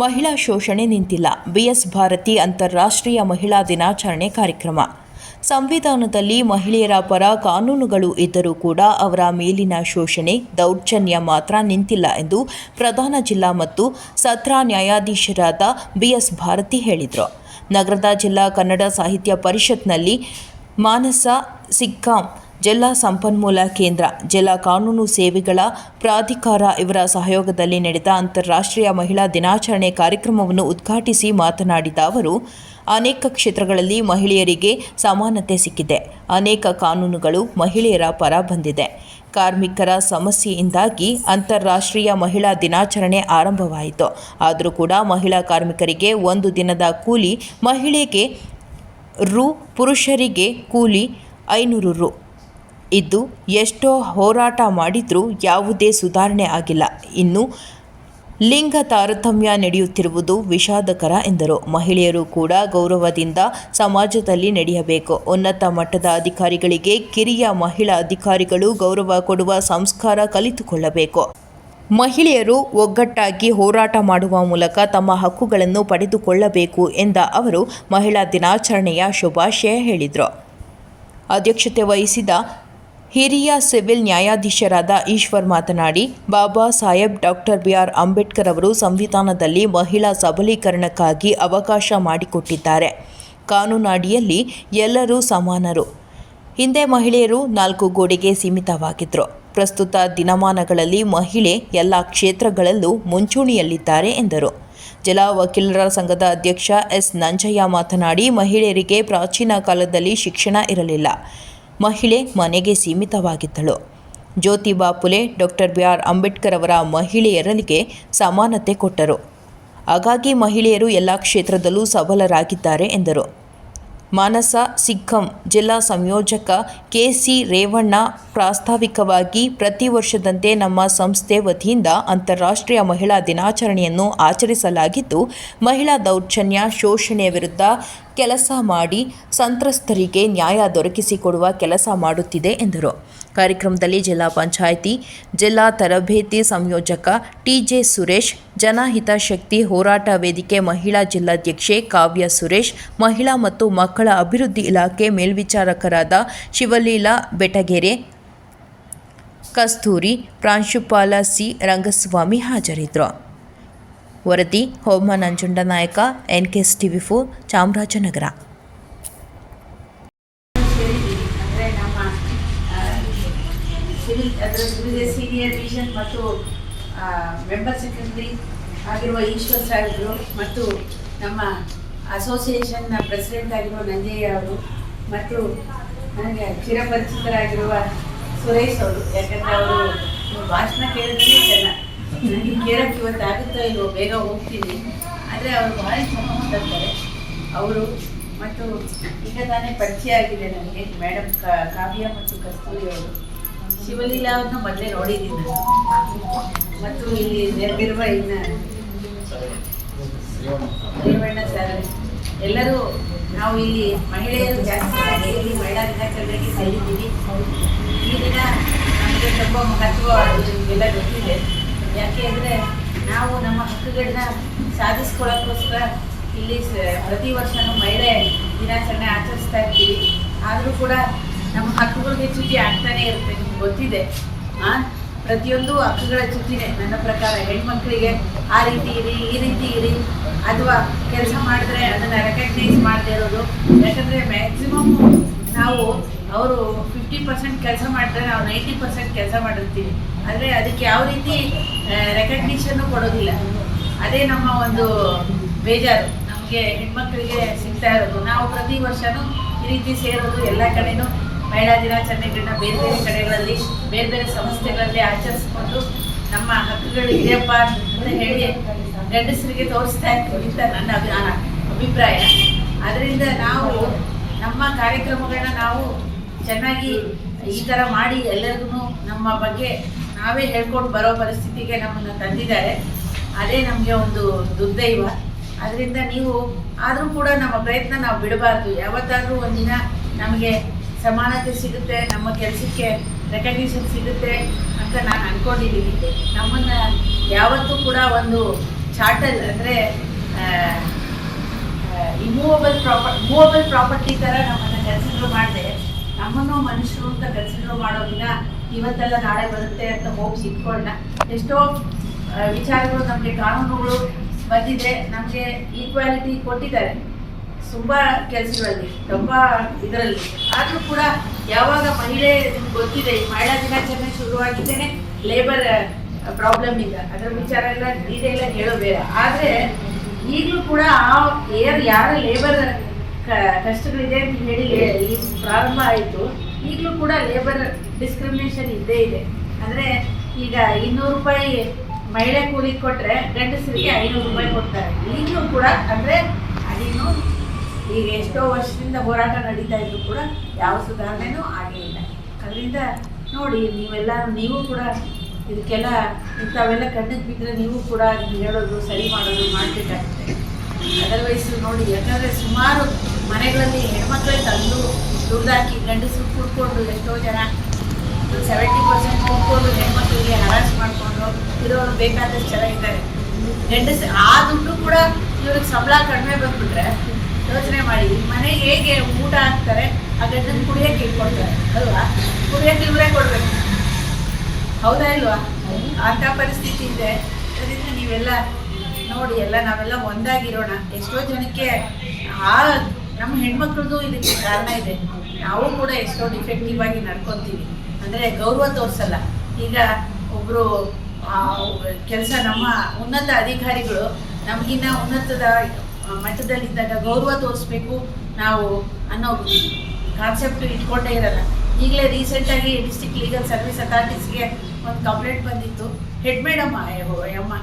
ಮಹಿಳಾ ಶೋಷಣೆ ನಿಂತಿಲ್ಲ. ಬಿಎಸ್ ಭಾರತಿ ಅಂತಾರಾಷ್ಟ್ರೀಯ ಮಹಿಳಾ ದಿನಾಚರಣೆ ಕಾರ್ಯಕ್ರಮ. ಸಂವಿಧಾನದಲ್ಲಿ ಮಹಿಳೆಯರ ಪರ ಕಾನೂನುಗಳು ಇದ್ದರೂ ಕೂಡ ಅವರ ಮೇಲಿನ ಶೋಷಣೆ, ದೌರ್ಜನ್ಯ ಮಾತ್ರ ನಿಂತಿಲ್ಲ ಎಂದು ಪ್ರಧಾನ ಜಿಲ್ಲಾ ಮತ್ತು ಸತ್ರ ನ್ಯಾಯಾಧೀಶರಾದ ಬಿಎಸ್ ಭಾರತಿ ಹೇಳಿದರು. ನಗರದ ಜಿಲ್ಲಾ ಕನ್ನಡ ಸಾಹಿತ್ಯ ಪರಿಷತ್ನಲ್ಲಿ ಮಾನಸ ಸಿಕ್ಕಾಂ ಜಿಲ್ಲಾ ಸಂಪನ್ಮೂಲ ಕೇಂದ್ರ, ಜಿಲ್ಲಾ ಕಾನೂನು ಸೇವೆಗಳ ಪ್ರಾಧಿಕಾರ ಇವರ ಸಹಯೋಗದಲ್ಲಿ ನಡೆದ ಅಂತಾರಾಷ್ಟ್ರೀಯ ಮಹಿಳಾ ದಿನಾಚರಣೆ ಕಾರ್ಯಕ್ರಮವನ್ನು ಉದ್ಘಾಟಿಸಿ ಮಾತನಾಡಿದ ಅವರು, ಅನೇಕ ಕ್ಷೇತ್ರಗಳಲ್ಲಿ ಮಹಿಳೆಯರಿಗೆ ಸಮಾನತೆ ಸಿಕ್ಕಿದೆ. ಅನೇಕ ಕಾನೂನುಗಳು ಮಹಿಳೆಯರ ಪರ ಬಂದಿದೆ. ಕಾರ್ಮಿಕರ ಸಮಸ್ಯೆಯಿಂದಾಗಿ ಅಂತಾರಾಷ್ಟ್ರೀಯ ಮಹಿಳಾ ದಿನಾಚರಣೆ ಆರಂಭವಾಯಿತು. ಆದರೂ ಕೂಡ ಮಹಿಳಾ ಕಾರ್ಮಿಕರಿಗೆ ಒಂದು ದಿನದ ಕೂಲಿ ಮಹಿಳೆಗೆ ರು, ಪುರುಷರಿಗೆ ಕೂಲಿ ಐನೂರು ರು. ಇದ್ದು ಎಷ್ಟೋ ಹೋರಾಟ ಮಾಡಿದರೂ ಯಾವುದೇ ಸುಧಾರಣೆ ಆಗಿಲ್ಲ. ಇನ್ನು ಲಿಂಗ ತಾರತಮ್ಯ ನಡೆಯುತ್ತಿರುವುದು ವಿಷಾದಕರ ಎಂದರು. ಮಹಿಳೆಯರು ಕೂಡ ಗೌರವದಿಂದ ಸಮಾಜದಲ್ಲಿ ನಡೆಯಬೇಕು. ಉನ್ನತ ಮಟ್ಟದ ಅಧಿಕಾರಿಗಳಿಗೆ ಕಿರಿಯ ಮಹಿಳಾ ಅಧಿಕಾರಿಗಳು ಗೌರವ ಕೊಡುವ ಸಂಸ್ಕಾರ ಕಲಿತುಕೊಳ್ಳಬೇಕು. ಮಹಿಳೆಯರು ಒಗ್ಗಟ್ಟಾಗಿ ಹೋರಾಟ ಮಾಡುವ ಮೂಲಕ ತಮ್ಮ ಹಕ್ಕುಗಳನ್ನು ಪಡೆದುಕೊಳ್ಳಬೇಕು ಎಂದ ಅವರು ಮಹಿಳಾ ದಿನಾಚರಣೆಯ ಶುಭಾಶಯ ಹೇಳಿದರು. ಅಧ್ಯಕ್ಷತೆ ವಹಿಸಿದ ಹಿರಿಯ ಸಿವಿಲ್ ನ್ಯಾಯಾಧೀಶರಾದ ಈಶ್ವರ್ ಮಾತನಾಡಿ, ಬಾಬಾ ಸಾಹೇಬ್ ಡಾಕ್ಟರ್ ಬಿಆರ್. ಅಂಬೇಡ್ಕರ್ ಅವರು ಸಂವಿಧಾನದಲ್ಲಿ ಮಹಿಳಾ ಸಬಲೀಕರಣಕ್ಕಾಗಿ ಅವಕಾಶ ಮಾಡಿಕೊಟ್ಟಿದ್ದಾರೆ. ಕಾನೂನಾಡಿಯಲ್ಲಿ ಎಲ್ಲರೂ ಸಮಾನರು. ಹಿಂದೆ ಮಹಿಳೆಯರು ನಾಲ್ಕು ಗೋಡೆಗೆ ಸೀಮಿತವಾಗಿದ್ದರು ಪ್ರಸ್ತುತ ದಿನಮಾನಗಳಲ್ಲಿ ಮಹಿಳೆ ಎಲ್ಲ ಕ್ಷೇತ್ರಗಳಲ್ಲೂ ಮುಂಚೂಣಿಯಲ್ಲಿದ್ದಾರೆ ಎಂದರು. ಜಿಲ್ಲಾ ವಕೀಲರ ಸಂಘದ ಅಧ್ಯಕ್ಷ ಎಸ್. ನಂಜಯ್ಯ ಮಾತನಾಡಿ, ಮಹಿಳೆಯರಿಗೆ ಪ್ರಾಚೀನ ಕಾಲದಲ್ಲಿ ಶಿಕ್ಷಣ ಇರಲಿಲ್ಲ. ಮಹಿಳೆ ಮನೆಗೆ ಸೀಮಿತವಾಗಿದ್ದಳು. Jyotiba Phule doctor B R Ambedkar ಅವರ ಮಹಿಳೆಯರಲ್ಲಿಗೆ ಸಮಾನತೆ ಕೊಟ್ಟರು. ಹಾಗಾಗಿ ಮಹಿಳೆಯರು ಎಲ್ಲ ಕ್ಷೇತ್ರದಲ್ಲೂ ಸಬಲರಾಗಿದ್ದಾರೆ ಎಂದರು. ಮಾನಸ ಸಿಕ್ಕಂ ಜಿಲ್ಲಾ ಸಂಯೋಜಕ ಕೆಸಿ ರೇವಣ್ಣ ಪ್ರಾಸ್ತಾವಿಕವಾಗಿ ಪ್ರತಿ ವರ್ಷದಂತೆ ನಮ್ಮ ಸಂಸ್ಥೆ ವತಿಯಿಂದ ಅಂತಾರಾಷ್ಟ್ರೀಯ ಮಹಿಳಾ ದಿನಾಚರಣೆಯನ್ನು ಆಚರಿಸಲಾಗಿದ್ದು, ಮಹಿಳಾ ದೌರ್ಜನ್ಯ ಶೋಷಣೆಯ ವಿರುದ್ಧ ಕೆಲಸ ಮಾಡಿ ಸಂತ್ರಸ್ತರಿಗೆ ನ್ಯಾಯ ದೊರಕಿಸಿಕೊಡುವ ಕೆಲಸ ಮಾಡುತ್ತಿದೆ ಎಂದರು. ಕಾರ್ಯಕ್ರಮದಲ್ಲಿ ಜಿಲ್ಲಾ ಪಂಚಾಯಿತಿ, ಜಿಲ್ಲಾ ತರಬೇತಿ ಸಂಯೋಜಕ ಟಿಜೆ ಸುರೇಶ್ ಜನಹಿತಶಕ್ತಿ ಹೋರಾಟ ವೇದಿಕೆ ಮಹಿಳಾ ಜಿಲ್ಲಾಧ್ಯಕ್ಷೆ ಕಾವ್ಯ ಸುರೇಶ್, ಮಹಿಳಾ ಮತ್ತು ಮಕ್ಕಳ ಅಭಿವೃದ್ಧಿ ಇಲಾಖೆ ಮೇಲ್ವಿಚಾರಕರಾದ ಶಿವಲೀಲಾ ಬೆಟಗೆರೆ, ಕಸ್ತೂರಿ ಪ್ರಾಂಶುಪಾಲ ಸಿ. ರಂಗಸ್ವಾಮಿ ಹಾಜರಿದ್ದರು. ವರದಿ ಹೋಮ Nanjundanayaka N K S TV for Chamarajanagar. Civil ಅದರ ಸೀನಿಯರ್ ಡಿವಿಷನ್ ಮತ್ತು ಮೆಂಬರ್ ಸೆಕ್ರೆಟರಿ ಆಗಿರುವ ಈಶ್ವರ್ ಸಾಹೇಬರು ಮತ್ತು ನಮ್ಮ ಅಸೋಸಿಯೇಷನ್ನ ಪ್ರೆಸಿಡೆಂಟ್ ಆಗಿರುವ ನಂಜಯ್ಯ ಅವರು ಮತ್ತು ನನಗೆ ಚಿರಪರಿಚಿತರಾಗಿರುವ ಸುರೇಶ್ ಅವರು. ಯಾಕಂದರೆ ಅವರು ಭಾಷಣ ಕೇಳಿದ್ರೆ ಚೆನ್ನಾಗಿ ನನಗೆ ಕೇಳೋಕ್ಕೆ ಇವತ್ತು ಆಗುತ್ತೋ ಇಲ್ವೋ ಬೇಗ ಹೋಗ್ತೀನಿ. ಆದರೆ ಅವರು ಭಾಳ ಚೆನ್ನಾಗಿ ಅವರು ಮತ್ತು ಈಗ ತಾನೇ ಪರಿಚಯ ಆಗಿದೆ ನನಗೆ. ಮೇಡಮ್ ಕಾವ್ಯ ಮತ್ತು ಕಸ್ತೂರಿ ಅವರು. ಶಿವಲೀಲಾ ಅವ್ರನ್ನ ಮೊದಲೇ ನೋಡಿದ್ದೀನಿ. ಮತ್ತು ಇಲ್ಲಿ ನೆರೆದಿರುವ ಇನ್ನ ರೇವಣ್ಣ ಸರ್ ಎಲ್ಲರೂ ನಾವು ಇಲ್ಲಿ ಮಹಿಳೆಯರು ಜಾಸ್ತಿ ಇಲ್ಲಿ ಮಹಿಳಾ ದಿನಾಚರಣೆಗೆ ಸೇರಿದ್ದೀವಿ. ಈ ದಿನ ನಮಗೆ ತುಂಬ ಮಹತ್ವ ನಿಮಗೆಲ್ಲ ಗೊತ್ತಿದೆ. ಯಾಕೆ ಅಂದರೆ ನಾವು ನಮ್ಮ ಹಕ್ಕುಗಳನ್ನ ಸಾಧಿಸ್ಕೊಳ್ಳೋಕ್ಕೋಸ್ಕರ ಇಲ್ಲಿ ಪ್ರತಿ ವರ್ಷನೂ ಮಹಿಳೆ ದಿನಾಚರಣೆ ಆಚರಿಸ್ತಾ ಇರ್ತೀವಿ. ಆದರೂ ಕೂಡ ನಮ್ಮ ಹಕ್ಕುಗಳಿಗೆ ಚ್ಯುತಿ ಆಗ್ತಾನೆ ಇರುತ್ತೆ, ನಿಮ್ಗೆ ಗೊತ್ತಿದೆ. ಆ, ಪ್ರತಿಯೊಂದು ಹಕ್ಕುಗಳ ಚ್ಯುತಿನೇ. ನನ್ನ ಪ್ರಕಾರ ಹೆಣ್ಮಕ್ಳಿಗೆ ಆ ರೀತಿ ಇರಿ, ಈ ರೀತಿ ಇರಿ. ಅಥವಾ ಕೆಲಸ ಮಾಡಿದ್ರೆ ಅದನ್ನು ರೆಕಗ್ನೈಸ್ ಮಾಡದೇ ಇರೋದು. ಯಾಕಂದರೆ ಮ್ಯಾಕ್ಸಿಮಮ್ ನಾವು ಅವರು ಫಿಫ್ಟಿ ಪರ್ಸೆಂಟ್ ಕೆಲಸ ಮಾಡಿದ್ರೆ ನಾವು ನೈಂಟಿ ಪರ್ಸೆಂಟ್ ಕೆಲಸ ಮಾಡಿರ್ತೀವಿ. ಆದರೆ ಅದಕ್ಕೆ ಯಾವ ರೀತಿ ರೆಕಗ್ನಿಷನ್ನು ಕೊಡೋದಿಲ್ಲ. ಅದೇ ನಮ್ಮ ಒಂದು ಬೇಜಾರು. ನಮಗೆ ಹೆಣ್ಮಕ್ಳಿಗೆ ಸಿಗ್ತಾ ಇರೋದು. ನಾವು ಪ್ರತಿ ವರ್ಷನೂ ಈ ರೀತಿ ಸೇರೋದು ಎಲ್ಲ ಕಡೆನೂ ಮಹಿಳಾ ದಿನಾಚರಣೆಗಳನ್ನ ಬೇರೆ ಬೇರೆ ಕಡೆಗಳಲ್ಲಿ, ಬೇರೆ ಬೇರೆ ಸಂಸ್ಥೆಗಳಲ್ಲಿ ಆಚರಿಸ್ಕೊಂಡು ನಮ್ಮ ಹಕ್ಕುಗಳು ಇದೆಯಪ್ಪ ಅಂತ ಹೇಳಿ ಗಂಡಸರಿಗೆ ತೋರಿಸ್ತಾ ಇರ್ತೀವಿ ಅಂತ ನನ್ನ ಅಭಿ- ಅಭಿಪ್ರಾಯ. ಅದರಿಂದ ನಾವು ನಮ್ಮ ಕಾರ್ಯಕ್ರಮಗಳನ್ನ ನಾವು ಚೆನ್ನಾಗಿ ಈ ಥರ ಮಾಡಿ ಎಲ್ಲರಿಗೂ ನಮ್ಮ ಬಗ್ಗೆ ನಾವೇ ಹೇಳ್ಕೊಂಡು ಬರೋ ಪರಿಸ್ಥಿತಿಗೆ ನಮ್ಮನ್ನು ತಂದಿದ್ದಾರೆ. ಅದೇ ನಮಗೆ ಒಂದು ದುರ್ದೈವ. ಅದರಿಂದ ನೀವು ಆದರೂ ಕೂಡ ನಮ್ಮ ಪ್ರಯತ್ನ ನಾವು ಬಿಡಬಾರ್ದು. ಯಾವತ್ತಾದರೂ ಒಂದಿನ ನಮಗೆ ಸಮಾನತೆ ಸಿಗುತ್ತೆ, ನಮ್ಮ ಕೆಲಸಕ್ಕೆ ರೆಕಗ್ನಿಷನ್ ಸಿಗುತ್ತೆ ಅಂತ ನಾನು ಅಂದ್ಕೊಂಡಿದ್ದೀನಿ ನಮ್ಮನ್ನು ಯಾವತ್ತೂ ಕೂಡ ಒಂದು ಚಾರ್ಟಲ್ ಅಂದರೆ ಇಮೂವಬಲ್ ಪ್ರಾಪರ್ ಮೂವಬಲ್ ಪ್ರಾಪರ್ಟಿ ಥರ ನಮ್ಮನ್ನು ಕನ್ಸಿಡರ್ ಮಾಡಿದೆ. ನಮ್ಮನ್ನು ಮನುಷ್ಯರು ಅಂತ ಕನ್ಸಿಡರ್ ಮಾಡೋ ದಿನ ಇವತ್ತೆಲ್ಲ ನಾಳೆ ಬರುತ್ತೆ ಅಂತ ಹೋಪ್ಸ್ ಇಟ್ಕೊಂಡ ಎಷ್ಟೋ ವಿಚಾರಗಳು ನಮಗೆ ಕಾನೂನುಗಳು ಬಂದಿದೆ. ನಮಗೆ ಈಕ್ವಾಲಿಟಿ ಕೊಟ್ಟಿದ್ದಾರೆ. ತುಂಬ ಕೆಲಸಗಳಲ್ಲಿ, ತುಂಬ ಇದರಲ್ಲಿ. ಆದರೂ ಕೂಡ ಯಾವಾಗ ಮಹಿಳೆ ಗೊತ್ತಿದೆ, ಈ ಮಹಿಳಾ ದಿನಾಚರಣೆ ಶುರುವಾಗಿದ್ದೇನೆ ಲೇಬರ್ ಪ್ರಾಬ್ಲಮ್ ಇಂದ. ಅದರ ವಿಚಾರ ಎಲ್ಲ ಡೀಟೇಲ್ ಆಗಿ ಹೇಳೋ ಬೇಡ. ಆದರೆ ಈಗಲೂ ಕೂಡ ಆ ಏರ್ ಯಾರ ಲೇಬರ್ ಕಷ್ಟಗಳಿದೆ ಅಂತ ಹೇಳಿ ಈ ಪ್ರಾರಂಭ ಆಯಿತು. ಈಗಲೂ ಕೂಡ ಲೇಬರ್ ಡಿಸ್ಕ್ರಿಮಿನೇಷನ್ ಇದ್ದೇ ಇದೆ. ಅಂದರೆ ಈಗ ಇನ್ನೂರು ರೂಪಾಯಿ ಮಹಿಳೆ ಕೂಲಿ ಕೊಟ್ಟರೆ ಗಂಡಸರಿಗೆ ಐನೂರು ರೂಪಾಯಿ ಕೊಡ್ತಾರೆ. ಈಗಲೂ ಕೂಡ ಅಂದರೆ ಈಗ ಎಷ್ಟೋ ವರ್ಷದಿಂದ ಹೋರಾಟ ನಡೀತಾ ಇದ್ರು ಕೂಡ ಯಾವ ಸುಧಾರಣೆನೂ ಆಗೇ ಇಲ್ಲ. ಅದರಿಂದ ನೋಡಿ, ನೀವೆಲ್ಲ, ನೀವು ಕೂಡ ಇದಕ್ಕೆಲ್ಲ ಇಂಥವೆಲ್ಲ ಕಣ್ಣಿಗೆ ಬಿದ್ದರೆ ನೀವು ಕೂಡ ಹೇಳೋದು, ಸರಿ ಮಾಡೋದು ಮಾಡಬೇಕಾಗುತ್ತೆ. ಅದರ್ವೈಸ್ ನೋಡಿ, ಯಾಕಂದರೆ ಸುಮಾರು ಮನೆಗಳಲ್ಲಿ ಹೆಣ್ಮಕ್ಳೇ ತಂದು ದುಡ್ದಾಕಿ ಗಂಡಸರು ಕೂತ್ಕೊಂಡು ಎಷ್ಟೋ ಜನ ಸೆವೆಂಟಿ ಪರ್ಸೆಂಟ್ ಕೂತ್ಕೊಂಡು ಹೆಣ್ಮಕ್ಳಿಗೆ ಹರಾಜ್ ಮಾಡಿಕೊಂಡು ಇರೋರು ಬೇಕಾದಷ್ಟು ಜನ ಇದ್ದಾರೆ. ಗಂಡಸ, ಆ ದುಡ್ಡು ಕೂಡ ಇವ್ರಿಗೆ ಸಂಬಳ ಕಡಿಮೆ ಬಂದ್ಬಿಟ್ರೆ ಯೋಚನೆ ಮಾಡಿ ಮನೆಗೆ ಹೇಗೆ ಊಟ ಹಾಕ್ತಾರೆ ಆ ಗಂಡನ ಕುಡಿಯೋಕೆ ಇಟ್ಕೊಡ್ತಾರೆ ಅಲ್ವಾ? ಕುಡಿಯೋಕೆ ಇವರೇ ಕೊಡ್ಬೇಕು. ಹೌದಾ ಇಲ್ವಾ? ಅಂಥ ಪರಿಸ್ಥಿತಿ ಇದೆ. ಅದರಿಂದ ನೀವೆಲ್ಲ ನೋಡಿ, ಎಲ್ಲ ನಾವೆಲ್ಲ ಒಂದಾಗಿರೋಣ. ಎಷ್ಟೋ ಜನಕ್ಕೆ ಆ ನಮ್ಮ ಹೆಣ್ಮಕ್ಳದ್ದು ಇದಕ್ಕೆ ಕಾರಣ ಇದೆ. ನಾವು ಕೂಡ ಎಷ್ಟೋ ಡಿಫೆಕ್ಟಿವ್ ಆಗಿ ನಡ್ಕೊತೀವಿ. ಅಂದರೆ ಗೌರವ ತೋರಿಸಲ್ಲ. ಈಗ ಒಬ್ಬರು ಕೆಲಸ ನಮ್ಮ ಉನ್ನತ ಅಧಿಕಾರಿಗಳು ನಮಗಿನ್ನ ಉನ್ನತದ ಆ, ಮಟ್ಟದಲ್ಲಿದ್ದಾಗ ಗೌರವ ತೋರಿಸ್ಬೇಕು ನಾವು ಅನ್ನೋ ಕಾನ್ಸೆಪ್ಟ್ ಇಟ್ಕೊಂಡೇ ಇರಲ್ಲ. ಈಗಲೇ ರೀಸೆಂಟಾಗಿ ಡಿಸ್ಟಿಕ್ ಲೀಗಲ್ ಸರ್ವಿಸ್ ಅಥಾರಿಟೀಸ್ಗೆ ಒಂದು ಕಂಪ್ಲೇಂಟ್ ಬಂದಿತ್ತು. ಹೆಡ್ ಮೇಡಮ್ ಅಮ್ಮ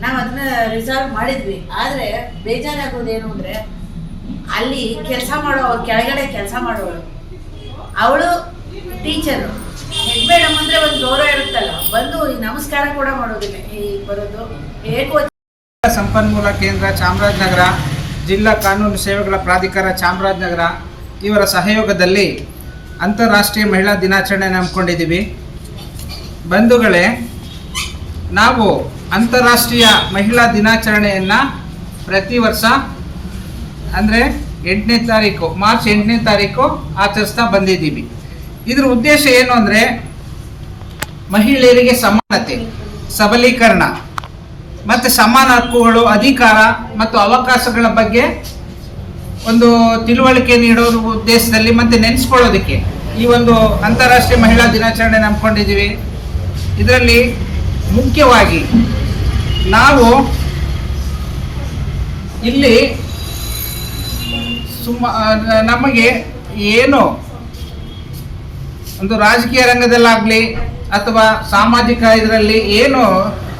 ನಾವು ಅದನ್ನ ರಿಸಾಲ್ವ್ ಮಾಡಿದ್ವಿ. ಆದರೆ ಬೇಜಾರಾಗೋದೇನು ಅಂದರೆ ಅಲ್ಲಿ ಕೆಲಸ ಮಾಡೋ ಕೆಳಗಡೆ ಕೆಲಸ ಮಾಡೋಳು ಅವಳು ಟೀಚರು ಹೆಡ್ ಮೇಡಮ್ ಅಂದರೆ ಒಂದು ಗೌರವ ಇರುತ್ತಲ್ಲ ಬಂದು ನಮಸ್ಕಾರ ಕೂಡ ಮಾಡೋದಿಲ್ಲ. ಈ ಬರೋದು ಏಕೋ ಸಂಪನ್ಮೂಲ ಕೇಂದ್ರ ಚಾಮರಾಜನಗರ, ಜಿಲ್ಲಾ ಕಾನೂನು ಸೇವೆಗಳ ಪ್ರಾಧಿಕಾರ ಚಾಮರಾಜನಗರ, ಇವರ ಸಹಯೋಗದಲ್ಲಿ ಅಂತಾರಾಷ್ಟ್ರೀಯ ಮಹಿಳಾ ದಿನಾಚರಣೆ ಹಮ್ಮಿಕೊಂಡಿದ್ದೀವಿ. ಬಂಧುಗಳೇ, ನಾವು ಅಂತಾರಾಷ್ಟ್ರೀಯ ಮಹಿಳಾ ದಿನಾಚರಣೆಯನ್ನು ಪ್ರತಿ ವರ್ಷ ಅಂದರೆ ಎಂಟನೇ ತಾರೀಕು, ಮಾರ್ಚ್ ಎಂಟನೇ ತಾರೀಕು ಆಚರಿಸ್ತಾ ಬಂದಿದ್ದೀವಿ. ಇದ್ರ ಉದ್ದೇಶ ಏನು ಅಂದರೆ ಮಹಿಳೆಯರಿಗೆ ಸಮಾನತೆ, ಸಬಲೀಕರಣ. ಮತ್ತು ಸಮಾನ ಹಕ್ಕುಗಳು, ಅಧಿಕಾರ ಮತ್ತು ಅವಕಾಶಗಳ ಬಗ್ಗೆ ಒಂದು ತಿಳುವಳಿಕೆ ನೀಡೋ ಉದ್ದೇಶದಲ್ಲಿ ಮತ್ತು ನೆನೆಸ್ಕೊಳ್ಳೋದಕ್ಕೆ ಈ ಒಂದು ಅಂತಾರಾಷ್ಟ್ರೀಯ ಮಹಿಳಾ ದಿನಾಚರಣೆ ನಂಬ್ಕೊಂಡಿದ್ದೀವಿ ಇದರಲ್ಲಿ ಮುಖ್ಯವಾಗಿ ನಾವು ಇಲ್ಲಿ ಸುಮ್ಮ ನಮಗೆ ಏನು ಒಂದು ರಾಜಕೀಯ ರಂಗದಲ್ಲಾಗಲಿ ಅಥವಾ ಸಾಮಾಜಿಕ ಇದರಲ್ಲಿ ಏನು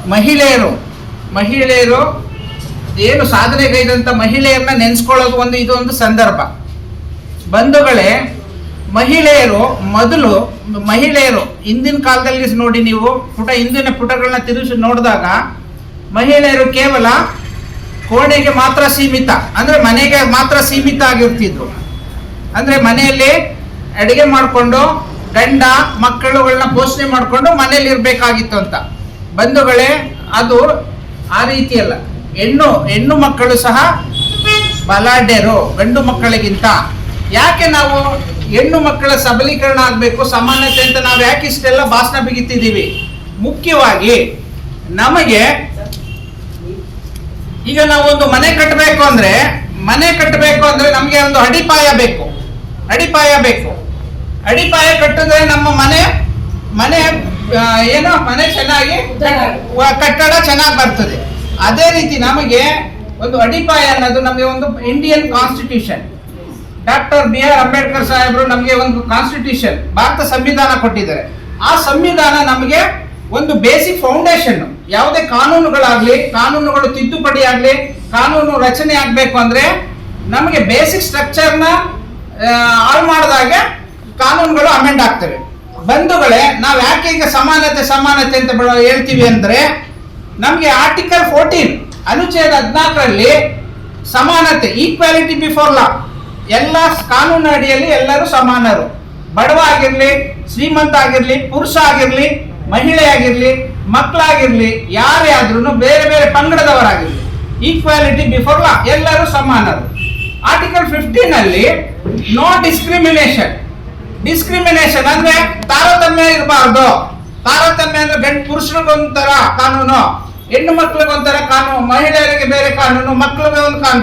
ಮಹಿಳೆಯರು ಮಹಿಳೆಯರು ಏನು ಸಾಧನೆಗೈದಂಥ ಮಹಿಳೆಯರನ್ನ ನೆನೆಸ್ಕೊಳ್ಳೋದು ಒಂದು ಇದು ಒಂದು ಸಂದರ್ಭ. ಬಂಧುಗಳೇ, ಮಹಿಳೆಯರು ಮೊದಲು ಮಹಿಳೆಯರು ಹಿಂದಿನ ಕಾಲದಲ್ಲಿ ನೋಡಿ ನೀವು ಪುಟ ಹಿಂದಿನ ಪುಟಗಳನ್ನ ತಿರುಗಿಸಿ ನೋಡಿದಾಗ ಮಹಿಳೆಯರು ಕೇವಲ ಕೋಣೆಗೆ ಮಾತ್ರ ಸೀಮಿತ, ಅಂದ್ರೆ ಮನೆಗೆ ಮಾತ್ರ ಸೀಮಿತ ಆಗಿರ್ತಿದ್ರು. ಅಂದ್ರೆ ಮನೆಯಲ್ಲಿ ಅಡಿಗೆ ಮಾಡಿಕೊಂಡು ಗಂಡ ಮಕ್ಕಳುಗಳನ್ನ ಪೋಷಣೆ ಮಾಡಿಕೊಂಡು ಮನೆಯಲ್ಲಿ ಇರಬೇಕಾಗಿತ್ತು ಅಂತ. ಬಂಧುಗಳೇ, ಅದು ಆ ರೀತಿಯಲ್ಲ ಹೆಣ್ಣು ಹೆಣ್ಣು ಮಕ್ಕಳು ಸಹ ಬಲಾಢ್ಯರು, ಗಂಡು ಮಕ್ಕಳಿಗಿಂತ. ಯಾಕೆ ನಾವು ಹೆಣ್ಣು ಮಕ್ಕಳ ಸಬಲೀಕರಣ ಆಗಬೇಕು, ಸಮಾನತೆ ಅಂತ ನಾವು ಯಾಕೆ ಇಷ್ಟೆಲ್ಲ ಭಾಷಣ ಬಿಗಿತಿದ್ದೀವಿ? ಮುಖ್ಯವಾಗಿ ನಮಗೆ ಈಗ ನಾವು ಒಂದು ಮನೆ ಕಟ್ಟಬೇಕು ಅಂದ್ರೆ, ಮನೆ ಕಟ್ಟಬೇಕು ಅಂದ್ರೆ ನಮಗೆ ಒಂದು ಅಡಿಪಾಯ ಬೇಕು. ಅಡಿಪಾಯ ಬೇಕು. ಅಡಿಪಾಯ ಕಟ್ಟಿದ್ರೆ ನಮ್ಮ ಮನೆ ಮನೆ ಏನೋ ಮನೆ ಚೆನ್ನಾಗಿ ಕಟ್ಟಡ ಚೆನ್ನಾಗಿ ಬರ್ತದೆ. ಅದೇ ರೀತಿ ನಮಗೆ ಒಂದು ಅಡಿಪಾಯ ಅನ್ನೋದು ನಮಗೆ ಒಂದು Indian constitution doctor B R Ambedkar ಸಾಹೇಬರು ನಮಗೆ ಒಂದು ಕಾನ್ಸ್ಟಿಟ್ಯೂಷನ್ ಭಾರತ ಸಂವಿಧಾನ ಕೊಟ್ಟಿದ್ದಾರೆ. ಆ ಸಂವಿಧಾನ ನಮಗೆ ಒಂದು ಬೇಸಿಕ್ ಫೌಂಡೇಶನ್ ಯಾವುದೇ ಕಾನೂನುಗಳಾಗ್ಲಿ ಕಾನೂನುಗಳು ತಿದ್ದುಪಡಿ ಆಗಲಿ ಕಾನೂನು ರಚನೆ ಆಗಬೇಕು ಅಂದ್ರೆ ನಮಗೆ ಬೇಸಿಕ್ ಸ್ಟ್ರಕ್ಚರ್ನ ಹಾಳು ಮಾಡಿದಾಗ ಕಾನೂನುಗಳು ಅಮೆಂಡ್ ಆಗ್ತವೆ. ಬಂಧುಗಳೇ, ನಾವು ಯಾಕೆ ಈಗ ಸಮಾನತೆ ಸಮಾನತೆ ಅಂತ ಹೇಳ್ತೀವಿ ಅಂದ್ರೆ, ನಮಗೆ ಆರ್ಟಿಕಲ್ ಫೋರ್ಟೀನ್ ಅನುಚ್ಛೇದ ಹದಿನಾಲ್ಕರಲ್ಲಿ ಸಮಾನತೆ ಈಕ್ವಾಲಿಟಿ ಬಿಫೋರ್ ಲಾ ಎಲ್ಲ ಕಾನೂನು ಅಡಿಯಲ್ಲಿ ಎಲ್ಲರೂ ಸಮಾನರು. ಬಡವ ಆಗಿರಲಿ, ಶ್ರೀಮಂತ ಆಗಿರಲಿ, ಪುರುಷ ಆಗಿರಲಿ, ಮಹಿಳೆ ಆಗಿರಲಿ, ಮಕ್ಕಳಾಗಿರಲಿ, ಯಾರೇ ಆದ್ರೂ ಬೇರೆ ಬೇರೆ ಪಂಗಡದವರಾಗಿರಲಿ ಈಕ್ವಾಲಿಟಿ ಬಿಫೋರ್ ಲಾ ಎಲ್ಲರೂ ಸಮಾನರು. ಆರ್ಟಿಕಲ್ ಫಿಫ್ಟೀನ್ ಅಲ್ಲಿ ನೋ ಡಿಸ್ಕ್ರಿಮಿನೇಷನ್ ಡಿಸ್ಕ್ರಿಮಿನೇಷನ್ ಅಂದ್ರೆ ತಾರತಮ್ಯ ಇರಬಾರ್ದು. ತಾರತಮ್ಯ ಅಂದ್ರೆ ಗಂಡು ಪುರುಷರಿಗೊಂಥರ ಕಾನೂನು, ಹೆಣ್ಣು ಮಕ್ಳಿಗೊಂಥರ ಕಾನೂನು, ಮಹಿಳೆಯರಿಗೆ ಬೇರೆ ಕಾನೂನು ಮಕ್ಕಳಿಗೆ ಒಂದು ಕಾನೂನು.